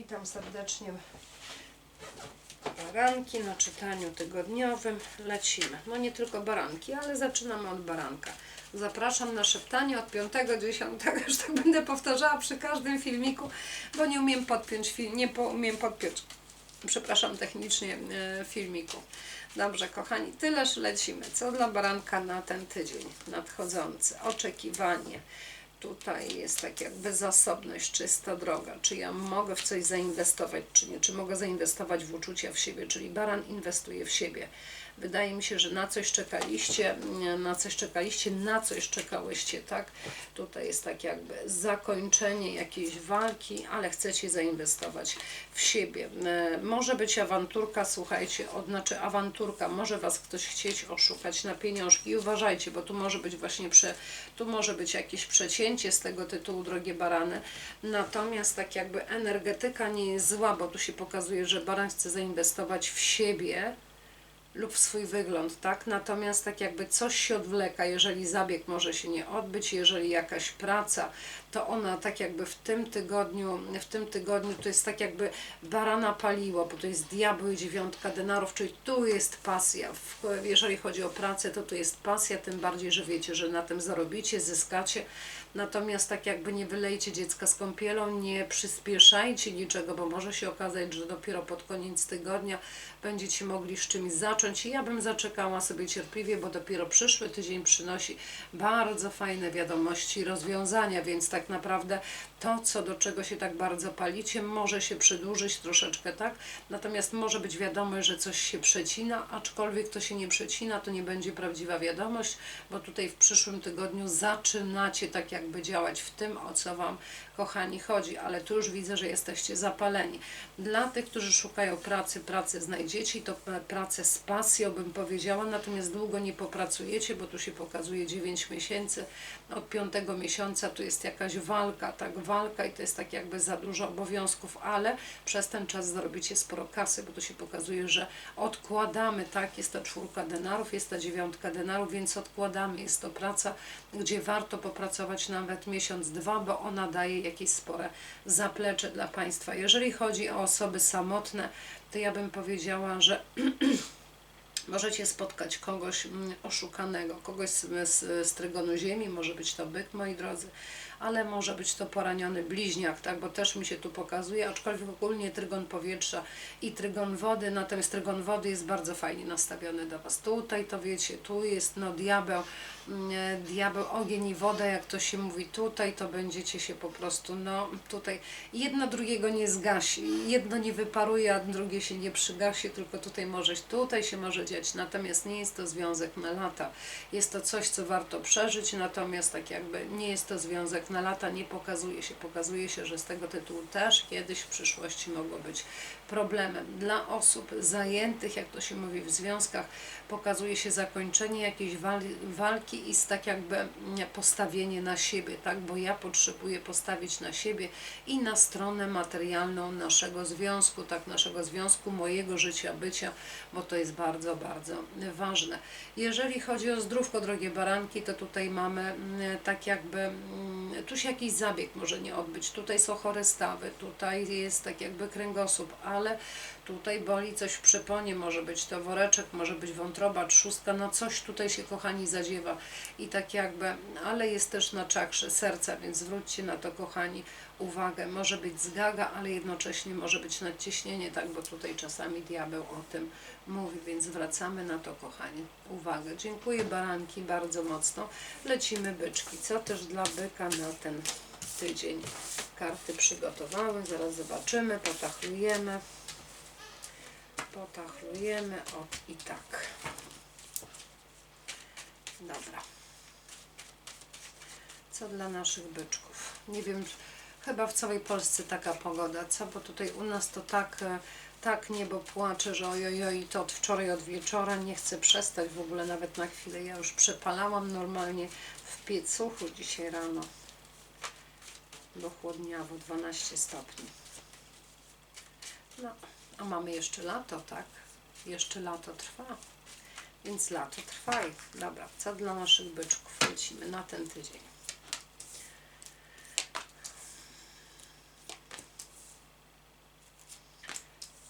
Witam serdecznie baranki na czytaniu tygodniowym. Lecimy. No nie tylko baranki, ale zaczynamy od baranka. Zapraszam na szeptanie od 5-10, już tak będę powtarzała przy każdym filmiku, bo nie umiem podpiąć, nie umiem podpiąć, przepraszam technicznie, e, filmiku. Dobrze, kochani, tyleż lecimy. Co dla baranka na ten tydzień nadchodzący? Oczekiwanie. Tutaj jest tak jakby zasobność, czysta droga. Czy ja mogę w coś zainwestować, czy nie? Czy mogę zainwestować w uczucia w siebie? Czyli baran inwestuje w siebie. Wydaje mi się, że na coś czekaliście, na coś czekaliście, na coś czekałyście, tak? Tutaj jest tak jakby zakończenie jakiejś walki, ale chcecie zainwestować w siebie. E, Może być awanturka, słuchajcie, od, znaczy awanturka, może Was ktoś chcieć oszukać na pieniążki i uważajcie, bo tu może być właśnie prze, tu może być jakieś przecięcie z tego tytułu, drogie barany. Natomiast tak jakby energetyka nie jest zła, bo tu się pokazuje, że baran chce zainwestować w siebie, lub swój wygląd, tak? Natomiast tak jakby coś się odwleka, jeżeli zabieg może się nie odbyć, jeżeli jakaś praca, to ona tak jakby w tym tygodniu, w tym tygodniu to jest tak jakby barana paliło, bo to jest diabeł i dziewiątka denarów, czyli tu jest pasja. Jeżeli chodzi o pracę, to tu jest pasja, tym bardziej, że wiecie, że na tym zarobicie, zyskacie. Natomiast tak jakby nie wylejcie dziecka z kąpielą, nie przyspieszajcie niczego, bo może się okazać, że dopiero pod koniec tygodnia będziecie mogli z czymś zacząć. I ja bym zaczekała sobie cierpliwie, bo dopiero przyszły tydzień przynosi bardzo fajne wiadomości rozwiązania, więc tak naprawdę to, co do czego się tak bardzo palicie, może się przedłużyć troszeczkę, tak? Natomiast może być wiadomość, że coś się przecina, aczkolwiek to się nie przecina, to nie będzie prawdziwa wiadomość, bo tutaj w przyszłym tygodniu zaczynacie tak jakby działać w tym, o co Wam, kochani, chodzi, ale tu już widzę, że jesteście zapaleni. Dla tych, którzy szukają pracy, pracę znajdziecie i to pracę z pasją, bym powiedziała, natomiast długo nie popracujecie, bo tu się pokazuje 9 miesięcy, od piątego miesiąca tu jest jakaś walka, tak, walka i to jest tak jakby za dużo obowiązków, ale przez ten czas zarobicie sporo kasy, bo tu się pokazuje, że odkładamy, tak, jest ta czwórka denarów, jest ta dziewiątka denarów, więc odkładamy, jest to praca, gdzie warto popracować nawet miesiąc, dwa, bo ona daje jakieś spore zaplecze dla Państwa. Jeżeli chodzi o osoby samotne, to ja bym powiedziała, że możecie spotkać kogoś mm, oszukanego, kogoś z, z, z trygonu ziemi, może być to byk, moi drodzy, ale może być to poraniony bliźniak, tak, bo też mi się tu pokazuje, aczkolwiek ogólnie trygon powietrza i trygon wody, natomiast trygon wody jest bardzo fajnie nastawiony do Was. Tutaj to wiecie, tu jest no diabeł, diabeł, ogień i woda, jak to się mówi, tutaj to będziecie się po prostu, no tutaj jedno drugiego nie zgasi, jedno nie wyparuje, a drugie się nie przygasi, tylko tutaj może, tutaj się może dziać, natomiast nie jest to związek na lata, jest to coś, co warto przeżyć, natomiast tak jakby nie jest to związek na lata, nie pokazuje się, pokazuje się, że z tego tytułu też kiedyś w przyszłości mogło być problemem. Dla osób zajętych, jak to się mówi w związkach, pokazuje się zakończenie jakiejś wal- walki i z tak jakby postawienie na siebie, tak, bo ja potrzebuję postawić na siebie i na stronę materialną naszego związku, tak, naszego związku, mojego życia, bycia, bo to jest bardzo, bardzo ważne. Jeżeli chodzi o zdrówko, drogie baranki, to tutaj mamy mm, tak jakby, mm, tu się jakiś zabieg może nie odbyć, tutaj są chore stawy, tutaj jest tak jakby kręgosłup, ale tutaj boli coś w przeponie, może być to woreczek, może być wątroba, trzustka, no coś tutaj się kochani zadziewa. I tak jakby, ale jest też na czakrze serca, więc zwróćcie na to kochani uwagę, może być zgaga, ale jednocześnie może być nadciśnienie, tak, bo tutaj czasami diabeł o tym mówi, więc zwracamy na to kochani uwagę. Dziękuję baranki bardzo mocno. Lecimy byczki, co też dla byka na ten tydzień? Karty przygotowały, zaraz zobaczymy, potachlujemy potachlujemy od i tak. Dobra. Co dla naszych byczków? Nie wiem, chyba w całej Polsce taka pogoda, co? Bo tutaj u nas to tak, e, tak niebo płacze, że ojojoj, to od wczoraj, od wieczora nie chcę przestać w ogóle nawet na chwilę. Ja już przepalałam normalnie w piecuchu dzisiaj rano. Bo chłodniawo, 12 stopni. No, a mamy jeszcze lato, tak? Jeszcze lato trwa. Więc lato trwa. i- Dobra, co dla naszych byczków? Lecimy na ten tydzień.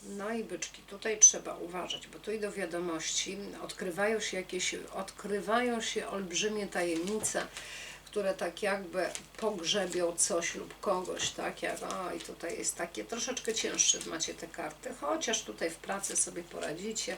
No i byczki, tutaj trzeba uważać, bo tu idą wiadomości, odkrywają się jakieś, odkrywają się olbrzymie tajemnice, które tak jakby pogrzebią coś lub kogoś, tak jak, o i tutaj jest takie, troszeczkę cięższe macie te karty, chociaż tutaj w pracy sobie poradzicie,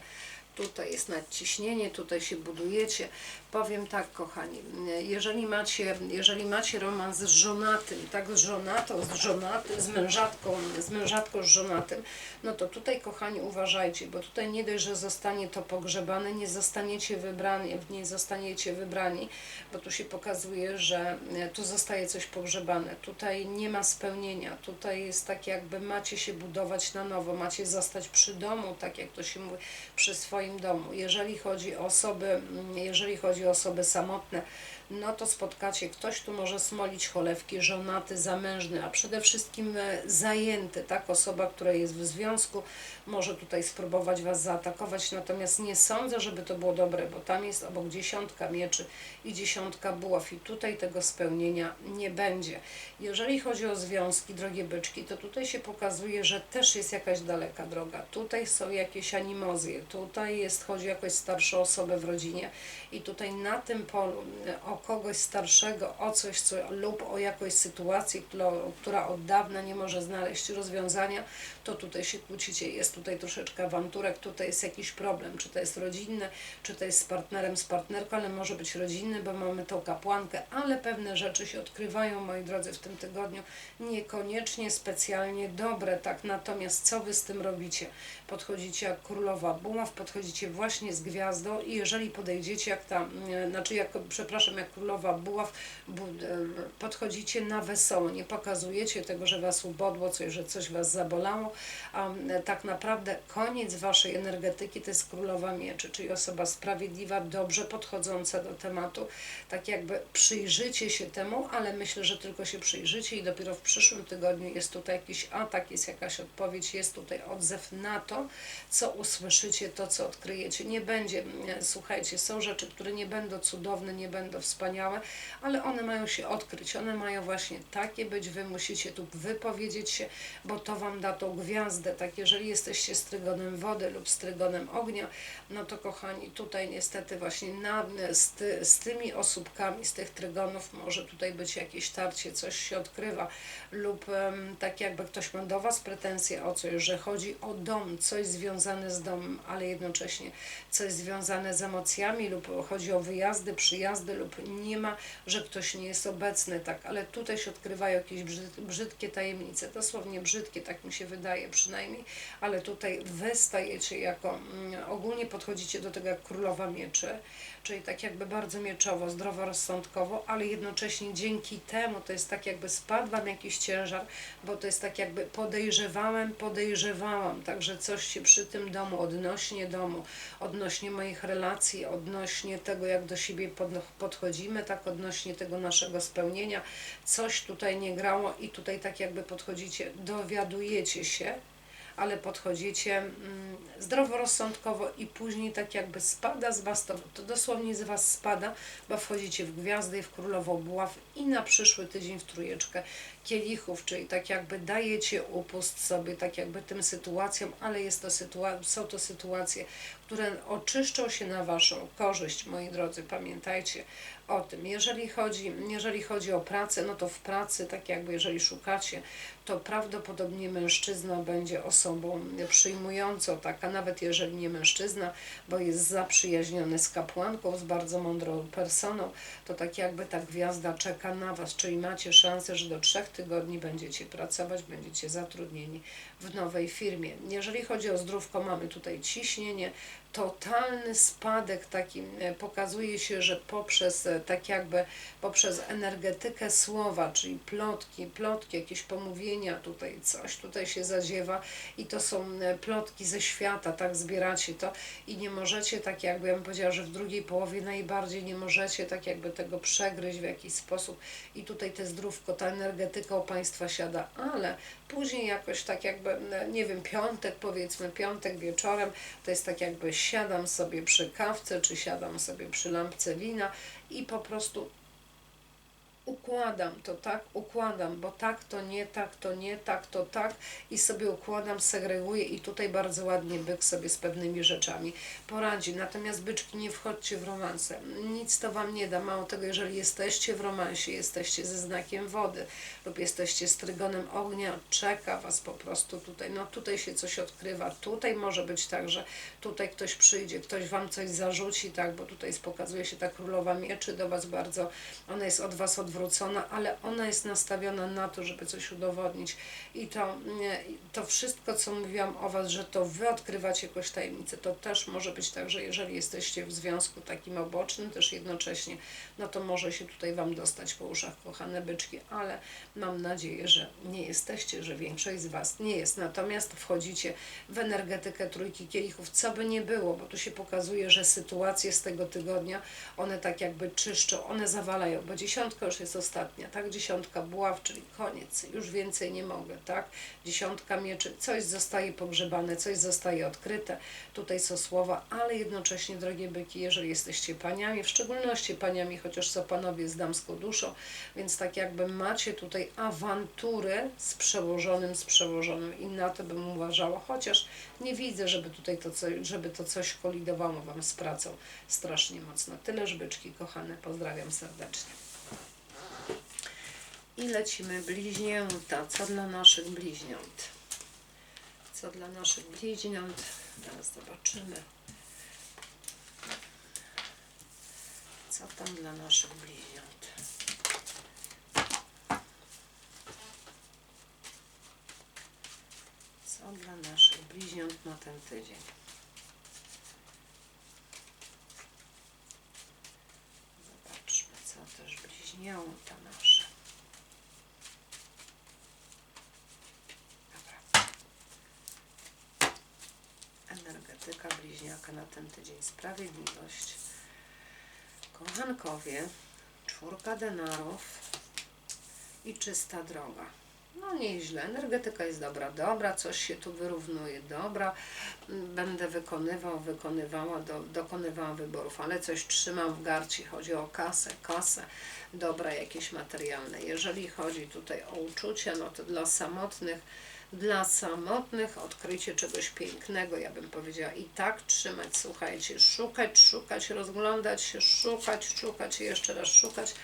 tutaj jest nadciśnienie, tutaj się budujecie. Powiem tak, kochani, jeżeli macie, jeżeli macie romans z żonatym, tak, z żonatą, z żonatym, z mężatką, z mężatką, z żonatym, no to tutaj, kochani, uważajcie, bo tutaj nie dość, że zostanie to pogrzebane, nie zostaniecie wybrani, nie zostaniecie wybrani, bo tu się pokazuje, że tu zostaje coś pogrzebane, tutaj nie ma spełnienia, tutaj jest tak jakby macie się budować na nowo, macie zostać przy domu, tak jak to się mówi, przy swoim domu. Jeżeli chodzi o osoby, mm, jeżeli chodzi o osoby samotne, no to spotkacie, ktoś tu może smolić cholewki, żonaty, zamężny, a przede wszystkim e, zajęty, tak, osoba, która jest w związku, może tutaj spróbować Was zaatakować, natomiast nie sądzę, żeby to było dobre, bo tam jest obok dziesiątka mieczy i dziesiątka buław i tutaj tego spełnienia nie będzie. Jeżeli chodzi o związki, drogie byczki, to tutaj się pokazuje, że też jest jakaś daleka droga. Tutaj są jakieś animozje, tutaj jest, chodzi o jakąś starszą osobę w rodzinie i tutaj na tym polu o kogoś starszego, o coś co, lub o jakąś sytuację, która, która od dawna nie może znaleźć rozwiązania, to tutaj się kłócicie. Jest tutaj troszeczkę awanturek, tutaj jest jakiś problem, czy to jest rodzinne, czy to jest z partnerem, z partnerką, ale może być rodzinny, bo mamy tą kapłankę, ale pewne rzeczy się odkrywają, moi drodzy, w tym tygodniu, niekoniecznie specjalnie dobre, tak, natomiast co Wy z tym robicie? Podchodzicie jak królowa buław, podchodzicie właśnie z gwiazdą i jeżeli podejdziecie jak ta, znaczy jak, przepraszam, królowa buław, bu, e, podchodzicie na wesoło, nie pokazujecie tego, że Was ubodło, coś, że coś Was zabolało, a tak naprawdę koniec Waszej energetyki to jest królowa mieczy, czyli osoba sprawiedliwa, dobrze podchodząca do tematu, tak jakby przyjrzycie się temu, ale myślę, że tylko się przyjrzycie i dopiero w przyszłym tygodniu jest tutaj jakiś atak, jest jakaś odpowiedź, jest tutaj odzew na to, co usłyszycie, to co odkryjecie. Nie będzie, słuchajcie, są rzeczy, które nie będą cudowne, nie będą wspaniałe, ale one mają się odkryć, one mają właśnie takie być, wy musicie tu wypowiedzieć się, bo to Wam da tą gwiazdę, tak jeżeli jesteście z trygonem wody lub z trygonem ognia, no to kochani, tutaj niestety właśnie na, z, ty, z tymi osóbkami, z tych trygonów może tutaj być jakieś tarcie, coś się odkrywa lub um, tak jakby ktoś ma do Was pretensje o coś, że chodzi o dom, coś związane z domem, ale jednocześnie coś związane z emocjami lub chodzi o wyjazdy, przyjazdy lub nie ma, że ktoś nie jest obecny, tak, ale tutaj się odkrywają jakieś brzyd, brzydkie tajemnice, dosłownie brzydkie, tak mi się wydaje przynajmniej, ale tutaj wy stajecie jako, mm, ogólnie podchodzicie do tego jak królowa mieczy, czyli tak jakby bardzo mieczowo, zdroworozsądkowo, ale jednocześnie dzięki temu to jest tak jakby spadł Wam jakiś ciężar, bo to jest tak jakby podejrzewałem, podejrzewałam, także coś się przy tym domu, odnośnie domu, odnośnie moich relacji, odnośnie tego, jak do siebie podchodzimy, tak odnośnie tego naszego spełnienia, coś tutaj nie grało i tutaj tak jakby podchodzicie, dowiadujecie się, ale podchodzicie mm, zdroworozsądkowo i później tak jakby spada z Was, to, to dosłownie z Was spada, bo wchodzicie w gwiazdy w królową buław i na przyszły tydzień w trójeczkę kielichów, czyli tak jakby dajecie upust sobie, tak jakby tym sytuacjom, ale jest to sytua- są to sytuacje, które oczyszczą się na Waszą korzyść, moi drodzy, pamiętajcie o tym. Jeżeli chodzi, jeżeli chodzi o pracę, no to w pracy, tak jakby jeżeli szukacie, to prawdopodobnie mężczyzna będzie osobą przyjmującą, taka nawet jeżeli nie mężczyzna, bo jest zaprzyjaźniony z kapłanką, z bardzo mądrą personą, to tak jakby ta gwiazda czeka na Was, czyli macie szansę, że do trzech tygodni będziecie pracować, będziecie zatrudnieni w nowej firmie. Jeżeli chodzi o zdrówko, mamy tutaj ciśnienie, totalny spadek taki e, pokazuje się, że poprzez e, tak jakby poprzez energetykę słowa, czyli plotki, plotki, jakieś pomówienia tutaj, coś tutaj się zadziewa i to są e, plotki ze świata, tak zbieracie to i nie możecie tak jakby, ja bym powiedziała, że w drugiej połowie najbardziej nie możecie tak jakby tego przegryźć w jakiś sposób i tutaj te zdrówko, ta energetyka u Państwa siada, ale później jakoś tak jakby, nie wiem, piątek powiedzmy, piątek wieczorem, to jest tak jakby siadam sobie przy kawce, czy siadam sobie przy lampce wina i po prostu układam to tak, układam, bo tak to nie, tak to nie, tak to tak i sobie układam, segreguję i tutaj bardzo ładnie byk sobie z pewnymi rzeczami poradzi. Natomiast byczki nie wchodźcie w romanse. Nic to wam nie da. Mało tego, jeżeli jesteście w romansie, jesteście ze znakiem wody lub jesteście z trygonem ognia, czeka was po prostu tutaj. No tutaj się coś odkrywa. Tutaj może być tak, że tutaj ktoś przyjdzie, ktoś wam coś zarzuci, tak, bo tutaj pokazuje się ta królowa mieczy do was bardzo, ona jest od was odwrócona, ale ona jest nastawiona na to, żeby coś udowodnić. I to, to wszystko, co mówiłam o was, że to wy odkrywacie jakąś tajemnicę, to też może być tak, że jeżeli jesteście w związku takim obocznym, też jednocześnie, no to może się tutaj wam dostać po uszach, kochane byczki, ale mam nadzieję, że nie jesteście, że większość z was nie jest. Natomiast wchodzicie w energetykę trójki kielichów, co by nie było, bo tu się pokazuje, że sytuacje z tego tygodnia, one tak jakby czyszczą, one zawalają, bo dziesiątka już jest ostatnia, tak? Dziesiątka buław, czyli koniec, już więcej nie mogę, tak? Dziesiątka mieczy, coś zostaje pogrzebane, coś zostaje odkryte, tutaj są słowa, ale jednocześnie, drogie byki, jeżeli jesteście paniami, w szczególności paniami, chociaż są panowie z damską duszą, więc tak jakby macie tutaj awantury z przełożonym, z przełożonym i na to bym uważała, chociaż nie widzę, żeby tutaj to, co, żeby to coś kolidowało Wam z pracą strasznie mocno. Tyleż byczki, kochane, pozdrawiam serdecznie. I lecimy bliźnięta. Co dla naszych bliźniąt? Co dla naszych bliźniąt? Teraz zobaczymy. Co tam dla naszych bliźniąt? Co dla naszych bliźniąt na ten tydzień? Zobaczmy, co też bliźniąta nasze. Dobra. Energetyka bliźniaka na ten tydzień. Sprawiedliwość. Kochankowie. Czwórka denarów. I czysta droga. No nieźle, energetyka jest dobra, dobra, coś się tu wyrównuje, dobra, będę wykonywał, wykonywała, do, dokonywała wyborów, ale coś trzymam w garści, chodzi o kasę, kasę, dobra jakieś materialne. Jeżeli chodzi tutaj o uczucia, no to dla samotnych, dla samotnych odkrycie czegoś pięknego, ja bym powiedziała, i tak trzymać, słuchajcie, szukać, szukać, rozglądać się, szukać, szukać i jeszcze raz szukać,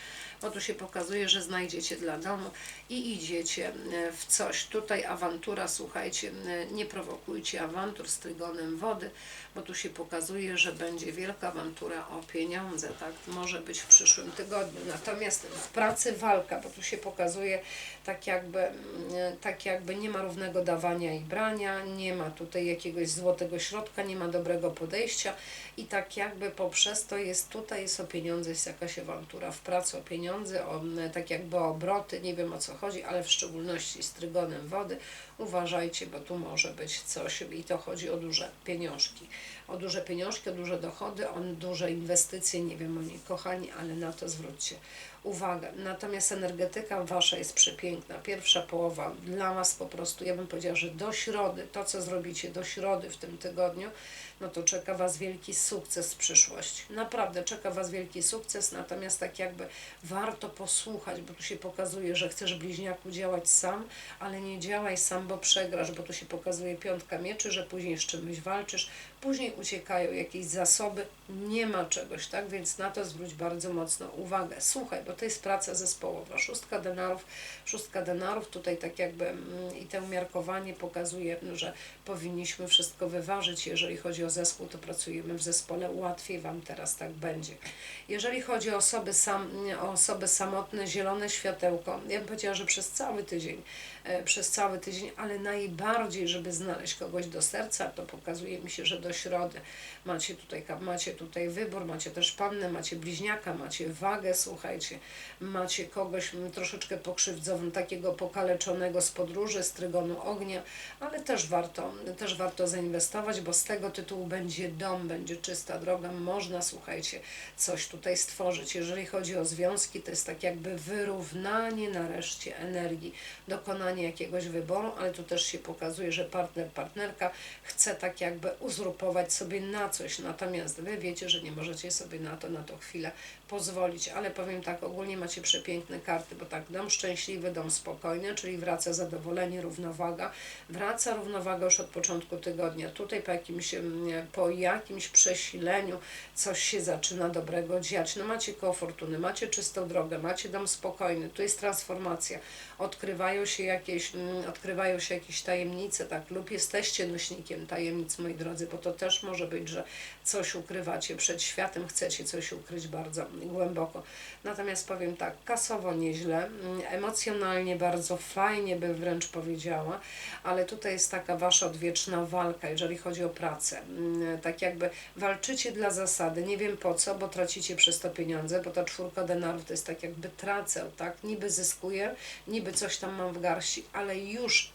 bo tu się pokazuje, że znajdziecie dla domu i idziecie e, w coś. Tutaj awantura, słuchajcie, e, nie prowokujcie awantur z trygonem wody, bo tu się pokazuje, że będzie wielka awantura o pieniądze, tak? Może być w przyszłym tygodniu. Natomiast w pracy walka, bo tu się pokazuje tak jakby, mm, tak jakby nie ma równego dawania i brania, nie ma tutaj jakiegoś złotego środka, nie ma dobrego podejścia i tak jakby poprzez to jest tutaj jest o pieniądze, jest jakaś awantura w pracy o pieniądze, o mm, tak jakby o obroty, nie wiem o co chodzi, ale w szczególności z trygonem wody uważajcie, bo tu może być coś i to chodzi o duże pieniążki. O duże pieniążki, o duże dochody, o duże inwestycje, nie wiem o nie kochani, ale na to zwróćcie uwagę. Natomiast energetyka wasza jest przepiękna. Pierwsza połowa dla was po prostu, ja bym powiedziała, że do środy, to co zrobicie do środy w tym tygodniu, no to czeka was wielki sukces w przyszłości. Naprawdę czeka was wielki sukces, natomiast tak jakby warto posłuchać, bo tu się pokazuje, że chcesz bliźniaku działać sam, ale nie działaj sam, bo przegrasz, bo tu się pokazuje piątka mieczy, że później z czymś walczysz, później uciekają jakieś zasoby, nie ma czegoś, tak? Więc na to zwróć bardzo mocno uwagę. Słuchaj, bo to jest praca zespołowa. Szóstka denarów, szóstka denarów, tutaj tak jakby mm, i to umiarkowanie pokazuje, że powinniśmy wszystko wyważyć. Jeżeli chodzi o zespół, to pracujemy w zespole, łatwiej Wam teraz tak będzie. Jeżeli chodzi o osoby, sam, o osoby samotne, zielone światełko, ja bym powiedziała, że przez cały tydzień, e, przez cały tydzień, ale najbardziej, żeby znaleźć kogoś do serca, to pokazuje mi się, że do środy macie tutaj, macie tutaj wybór, macie też pannę, macie bliźniaka, macie wagę, słuchajcie, macie kogoś troszeczkę pokrzywdzonym, takiego pokaleczonego z podróży, z trygonu ognia, ale też warto, też warto zainwestować, bo z tego tytułu będzie dom, będzie czysta droga, można, słuchajcie, coś tutaj stworzyć. Jeżeli chodzi o związki, to jest tak jakby wyrównanie nareszcie energii, dokonanie jakiegoś wyboru, ale tu też się pokazuje, że partner, partnerka chce tak jakby uzurpować sobie na coś, natomiast Wy wiecie, że nie możecie sobie na to, na to chwilę pozwolić, ale powiem tak, ogólnie macie przepiękne karty, bo tak, dom szczęśliwy, dom spokojny, czyli wraca zadowolenie, równowaga, wraca równowaga już od początku tygodnia, tutaj po jakimś, mm, po jakimś przesileniu coś się zaczyna dobrego dziać, no macie koło fortuny, macie czystą drogę, macie dom spokojny, tu jest transformacja, odkrywają się jakieś, mm, odkrywają się jakieś tajemnice, tak, lub jesteście nośnikiem tajemnic, moi drodzy, bo to też może być, że coś ukrywacie przed światem, chcecie coś ukryć bardzo głęboko. Natomiast powiem tak, kasowo nieźle, mm, emocjonalnie bardzo fajnie bym wręcz powiedziała, ale tutaj jest taka wasza odwieczna walka, jeżeli chodzi o pracę. Mm, Tak jakby walczycie dla zasady, nie wiem po co, bo tracicie przez to pieniądze, bo ta czwórka denarów to jest tak jakby tracę, tak? Niby zyskuję, niby coś tam mam w garści, ale już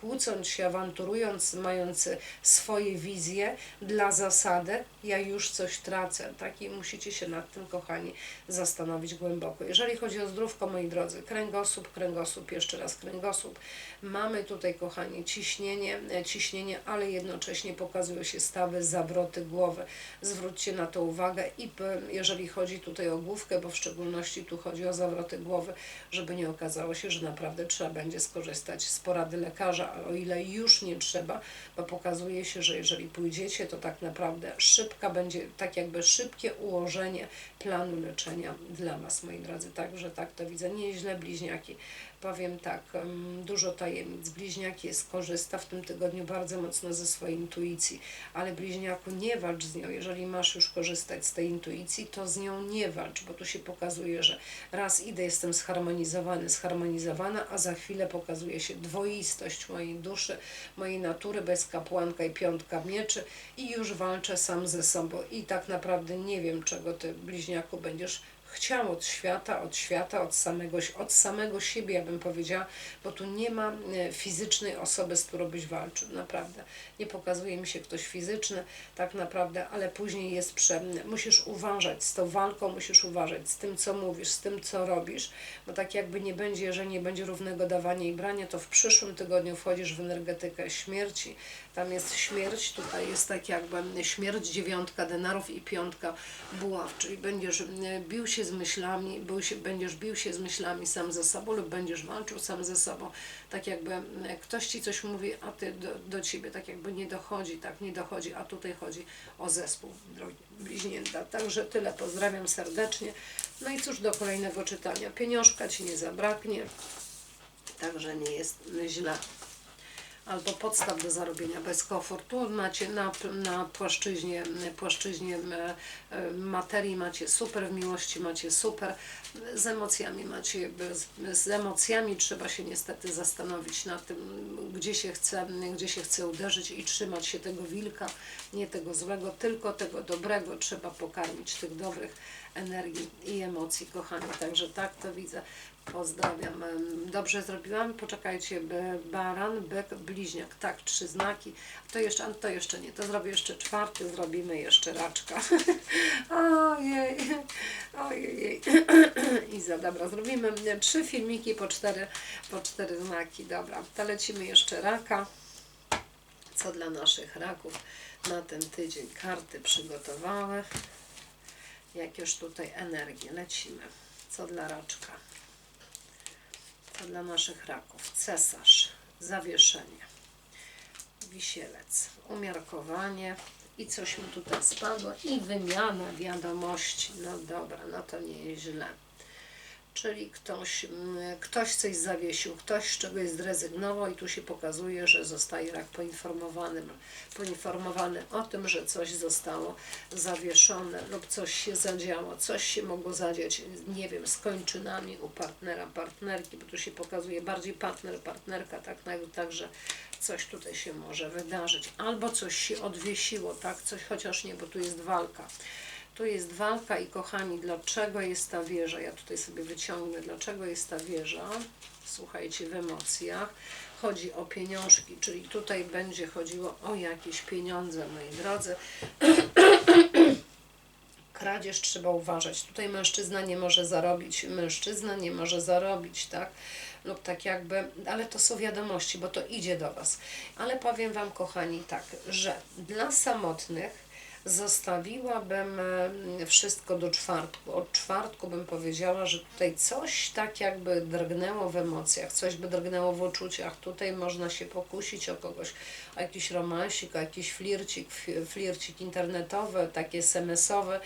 kłócąc się, awanturując, mając swoje wizje dla zasady, ja już coś tracę, tak? I musicie się nad tym, kochani, zastanowić głęboko. Jeżeli chodzi o zdrówko, moi drodzy, kręgosłup, kręgosłup, jeszcze raz kręgosłup, mamy tutaj, kochani, ciśnienie, e, ciśnienie, ale jednocześnie pokazują się stawy, zawroty głowy. Zwróćcie na to uwagę i jeżeli chodzi tutaj o główkę, bo w szczególności tu chodzi o zawroty głowy, żeby nie okazało się, że naprawdę trzeba będzie skorzystać z porady lekarza, o ile już nie trzeba, bo pokazuje się, że jeżeli pójdziecie, to tak naprawdę szybka będzie, tak jakby szybkie ułożenie planu leczenia dla Was, moi drodzy. Także tak to widzę. Nieźle bliźniaki. Powiem tak, dużo tajemnic. Bliźniaki skorzysta w tym tygodniu bardzo mocno ze swojej intuicji, ale bliźniaku nie walcz z nią. Jeżeli masz już korzystać z tej intuicji, to z nią nie walcz, bo tu się pokazuje, że raz idę, jestem zharmonizowany, zharmonizowana, a za chwilę pokazuje się dwoistość mojej duszy, mojej natury, bez kapłanka i piątka mieczy i już walczę sam ze sobą i tak naprawdę nie wiem, czego ty bliźniaku będziesz chciał od świata, od świata, od samego, od samego siebie, ja bym powiedziała, bo tu nie ma e, fizycznej osoby, z którą byś walczył, naprawdę. Nie pokazuje mi się ktoś fizyczny, tak naprawdę, ale później jest prze... Musisz uważać z tą walką, musisz uważać z tym, co mówisz, z tym, co robisz, bo tak jakby nie będzie, jeżeli nie będzie równego dawania i brania, to w przyszłym tygodniu wchodzisz w energetykę śmierci, tam jest śmierć, tutaj jest tak jakby śmierć, dziewiątka denarów i piątka buław, czyli będziesz e, bił się z myślami, się, będziesz bił się z myślami sam ze sobą lub będziesz walczył sam ze sobą, tak jakby e, ktoś Ci coś mówi, a Ty do, do Ciebie. Tak jakby nie dochodzi, tak nie dochodzi, a tutaj chodzi o zespół, drogi bliźnięta. Także tyle, pozdrawiam serdecznie. No i cóż do kolejnego czytania, pieniążka Ci nie zabraknie, także nie jest źle albo podstaw do zarobienia bez komfortu. Macie na, na płaszczyźnie, płaszczyźnie e, e, materii macie super, w miłości macie super, z emocjami macie, z, emocjami trzeba się niestety zastanowić nad tym, gdzie się chce, gdzie się chce uderzyć i trzymać się tego wilka, nie tego złego, tylko tego dobrego trzeba pokarmić, tych dobrych energii i emocji, kochani. Także tak to widzę. Pozdrawiam. Dobrze zrobiłam? Poczekajcie. Baran, byk, bliźniak. Tak, trzy znaki. To jeszcze, to jeszcze nie. To zrobię jeszcze czwarty. Zrobimy jeszcze raczka. Ojej. Ojej. Iza, dobra. Zrobimy trzy filmiki po cztery, po cztery znaki. Dobra. To lecimy jeszcze raka. Co dla naszych raków na ten tydzień karty przygotowały. Jakież tutaj energię. Lecimy. Co dla raczka? To dla naszych raków. Cesarz, zawieszenie, wisielec, umiarkowanie i coś mi tutaj spadło i wymiana wiadomości. No dobra, no to nie jest źle. Czyli ktoś, mm, ktoś coś zawiesił, ktoś z czegoś zrezygnował i tu się pokazuje, że zostaje rak poinformowany, poinformowany o tym, że coś zostało zawieszone lub coś się zadziało, coś się mogło zadziać, nie wiem, z kończynami u partnera, partnerki, bo tu się pokazuje bardziej partner, partnerka, tak, tak, także coś tutaj się może wydarzyć, albo coś się odwiesiło, tak, coś, chociaż nie, bo tu jest walka. Tu jest walka i kochani, dlaczego jest ta wieża? Ja tutaj sobie wyciągnę, dlaczego jest ta wieża. Słuchajcie, w emocjach. Chodzi o pieniążki, czyli tutaj będzie chodziło o jakieś pieniądze, moi drodzy. Kradzież trzeba uważać. Tutaj mężczyzna nie może zarobić, mężczyzna nie może zarobić, tak? Lub tak jakby, ale to są wiadomości, bo to idzie do Was. Ale powiem Wam, kochani, tak, że dla samotnych zostawiłabym e, wszystko do czwartku. Od czwartku bym powiedziała, że tutaj coś tak jakby drgnęło w emocjach, coś by drgnęło w uczuciach. Tutaj można się pokusić o kogoś, o jakiś romansik, o jakiś flircik, flircik internetowy, taki SMS-owy,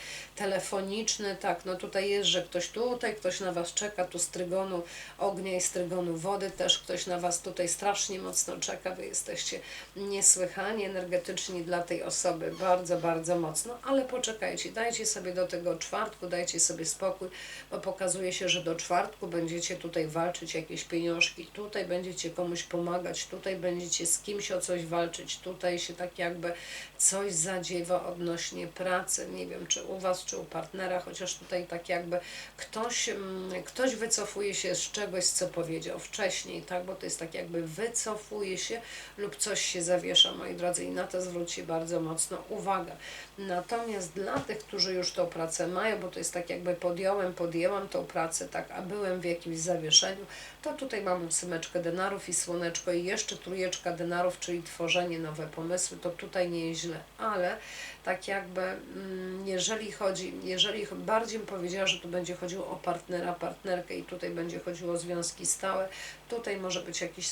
tak, no tutaj jest, że ktoś tutaj, ktoś na Was czeka, tu z trygonu ognia i z trygonu wody też ktoś na Was tutaj strasznie mocno czeka, Wy jesteście niesłychanie energetyczni dla tej osoby, bardzo, bardzo mocno, ale poczekajcie, dajcie sobie do tego czwartku, dajcie sobie spokój, bo pokazuje się, że do czwartku będziecie tutaj walczyć jakieś pieniążki, tutaj będziecie komuś pomagać, tutaj będziecie z kimś o coś walczyć, tutaj się tak jakby coś zadziewa odnośnie pracy, nie wiem, czy u Was, czy u partnera, chociaż tutaj tak jakby ktoś, mm, ktoś wycofuje się z czegoś, co powiedział wcześniej, tak, bo to jest tak jakby wycofuje się lub coś się zawiesza, moi drodzy, i na to zwróćcie bardzo mocno uwagę. Natomiast dla tych, którzy już tą pracę mają, bo to jest tak jakby podjąłem, podjęłam tą pracę, tak, a byłem w jakimś zawieszeniu, to tutaj mam ósemeczkę denarów i słoneczko i jeszcze trójeczka denarów, czyli tworzenie nowe pomysły, to tutaj nie jest źle, ale tak jakby mm, jeżeli chodzi, jeżeli bardziej bym powiedziała, że tu będzie chodziło o partnera, partnerkę i tutaj będzie chodziło o związki stałe, tutaj może być jakiś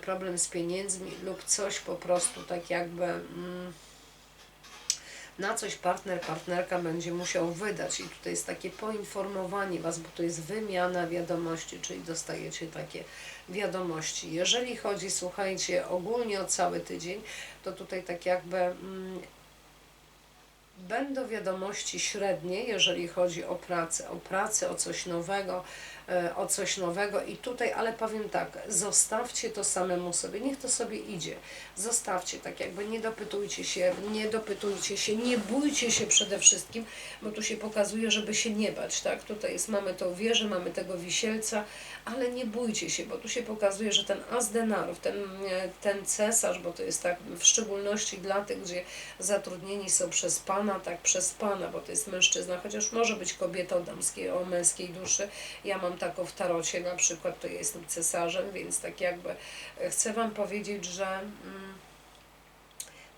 problem z pieniędzmi lub coś po prostu tak jakby mm, na coś partner, partnerka będzie musiał wydać i tutaj jest takie poinformowanie Was, bo to jest wymiana wiadomości, czyli dostajecie takie wiadomości. Jeżeli chodzi, słuchajcie, ogólnie o cały tydzień, to tutaj tak jakby mm, będą wiadomości średnie, jeżeli chodzi o pracę, o pracę, o coś nowego, o coś nowego. I tutaj, ale powiem tak, zostawcie to samemu sobie, niech to sobie idzie, zostawcie, tak jakby nie dopytujcie się, nie dopytujcie się, nie bójcie się przede wszystkim, bo tu się pokazuje, żeby się nie bać, tak, tutaj jest, mamy tą wieżę, mamy tego wisielca, ale nie bójcie się, bo tu się pokazuje, że ten as denarów, ten, e, ten cesarz, bo to jest tak w szczególności dla tych, gdzie zatrudnieni są przez Pana, tak przez Pana, bo to jest mężczyzna, chociaż może być kobieta o damskiej, o męskiej duszy. Ja mam taką w tarocie na przykład, to ja jestem cesarzem, więc tak jakby chcę Wam powiedzieć, że mm,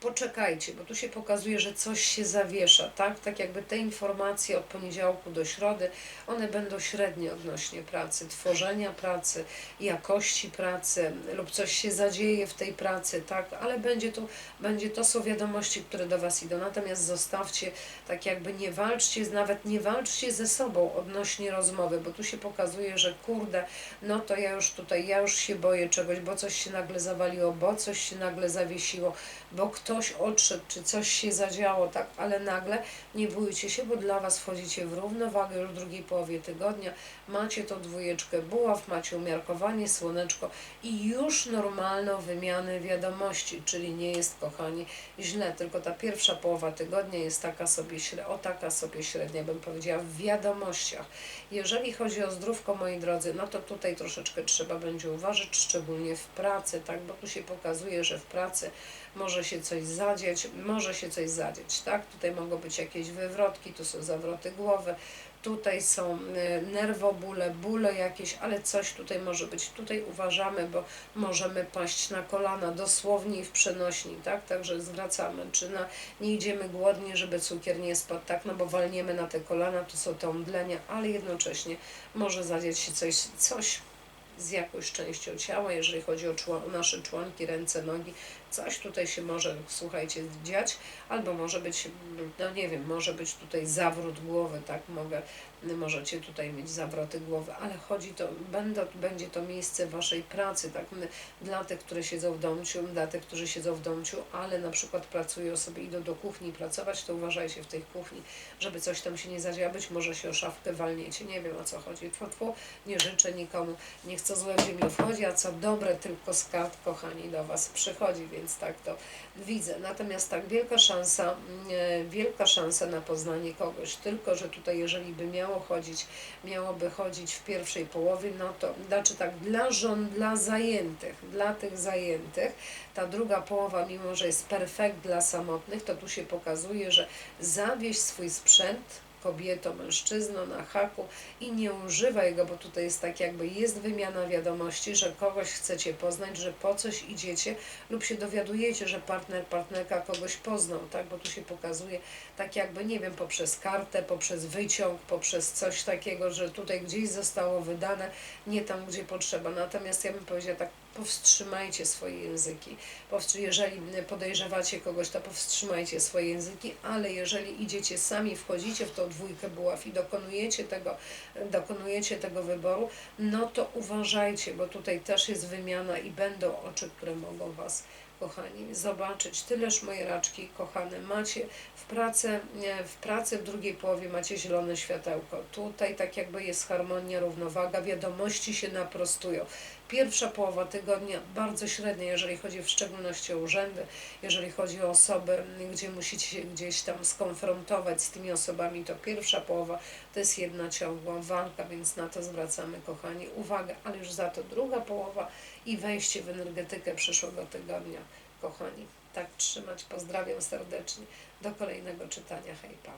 poczekajcie, bo tu się pokazuje, że coś się zawiesza, tak? Tak jakby te informacje od poniedziałku do środy, one będą średnie odnośnie pracy, tworzenia pracy, jakości pracy lub coś się zadzieje w tej pracy, tak? Ale będzie to, będzie to są wiadomości, które do Was idą. Natomiast zostawcie, tak jakby nie walczcie, nawet nie walczcie ze sobą odnośnie rozmowy, bo tu się pokazuje, że kurde, no to ja już tutaj, ja już się boję czegoś, bo coś się nagle zawaliło, bo coś się nagle zawiesiło, bo ktoś odszedł, czy coś się zadziało, tak, ale nagle nie bójcie się, bo dla Was wchodzicie w równowagę już w drugiej połowie tygodnia, macie tą dwójeczkę buław, macie umiarkowanie, słoneczko i już normalną wymianę wiadomości, czyli nie jest, kochani, źle, tylko ta pierwsza połowa tygodnia jest taka sobie, o taka sobie średnia, bym powiedziała, w wiadomościach. Jeżeli chodzi o zdrówko, moi drodzy, no to tutaj troszeczkę trzeba będzie uważać, szczególnie w pracy, tak, bo tu się pokazuje, że w pracy może się coś zadziać, może się coś zadziać, tak? Tutaj mogą być jakieś wywrotki, tu są zawroty głowy, tutaj są y, nerwobóle, bóle jakieś, ale coś tutaj może być. Tutaj uważamy, bo możemy paść na kolana, dosłownie w przenośni, tak? Także zwracamy, czy na, nie idziemy głodnie, żeby cukier nie spadł, tak? No bo walniemy na te kolana, to są te omdlenia, ale jednocześnie może zadziać się coś, coś z jakąś częścią ciała, jeżeli chodzi o czło- nasze członki, ręce, nogi, coś tutaj się może, słuchajcie, dziać, albo może być, no nie wiem, może być tutaj zawrót głowy, tak, mogę, możecie tutaj mieć zawroty głowy, ale chodzi to, będą, będzie to miejsce waszej pracy, tak, dla tych, które siedzą w domciu, dla tych, którzy siedzą w domciu, ale na przykład pracują sobie, idą do kuchni pracować, to uważajcie w tej kuchni, żeby coś tam się nie zadziało, być może się o szafkę walniecie, nie wiem o co chodzi, tfu, tfu, nie życzę nikomu, niech co złe w wchodzi, a co dobre tylko z kochani, do Was przychodzi, więc tak to widzę. Natomiast tak, wielka szansa, e, wielka szansa na poznanie kogoś, tylko że tutaj jeżeli by miało chodzić, miałoby chodzić w pierwszej połowie, no to znaczy tak, dla żon, dla zajętych, dla tych zajętych, ta druga połowa, mimo że jest perfekt dla samotnych, to tu się pokazuje, że zawieź swój sprzęt, kobieto, mężczyzno na haku i nie używaj go, bo tutaj jest tak jakby jest wymiana wiadomości, że kogoś chcecie poznać, że po coś idziecie lub się dowiadujecie, że partner, partnerka kogoś poznał, tak, bo tu się pokazuje tak jakby, nie wiem, poprzez kartę, poprzez wyciąg, poprzez coś takiego, że tutaj gdzieś zostało wydane, nie tam, gdzie potrzeba. Natomiast ja bym powiedziała tak, powstrzymajcie swoje języki. Jeżeli podejrzewacie kogoś, to powstrzymajcie swoje języki, ale jeżeli idziecie sami, wchodzicie w tą dwójkę buław i dokonujecie tego, dokonujecie tego wyboru, no to uważajcie, bo tutaj też jest wymiana i będą oczy, które mogą Was kochani, zobaczyć. Tyleż moje raczki, kochane, macie w pracy, w pracy w drugiej połowie macie zielone światełko. Tutaj tak jakby jest harmonia, równowaga, wiadomości się naprostują. Pierwsza połowa tygodnia bardzo średnia, jeżeli chodzi w szczególności o urzędy, jeżeli chodzi o osoby, gdzie musicie się gdzieś tam skonfrontować z tymi osobami, to pierwsza połowa to jest jedna ciągła walka, więc na to zwracamy, kochani, uwagę, ale już za to druga połowa i wejście w energetykę przyszłego tygodnia, kochani. Tak trzymać. Pozdrawiam serdecznie. Do kolejnego czytania. Hej, pa.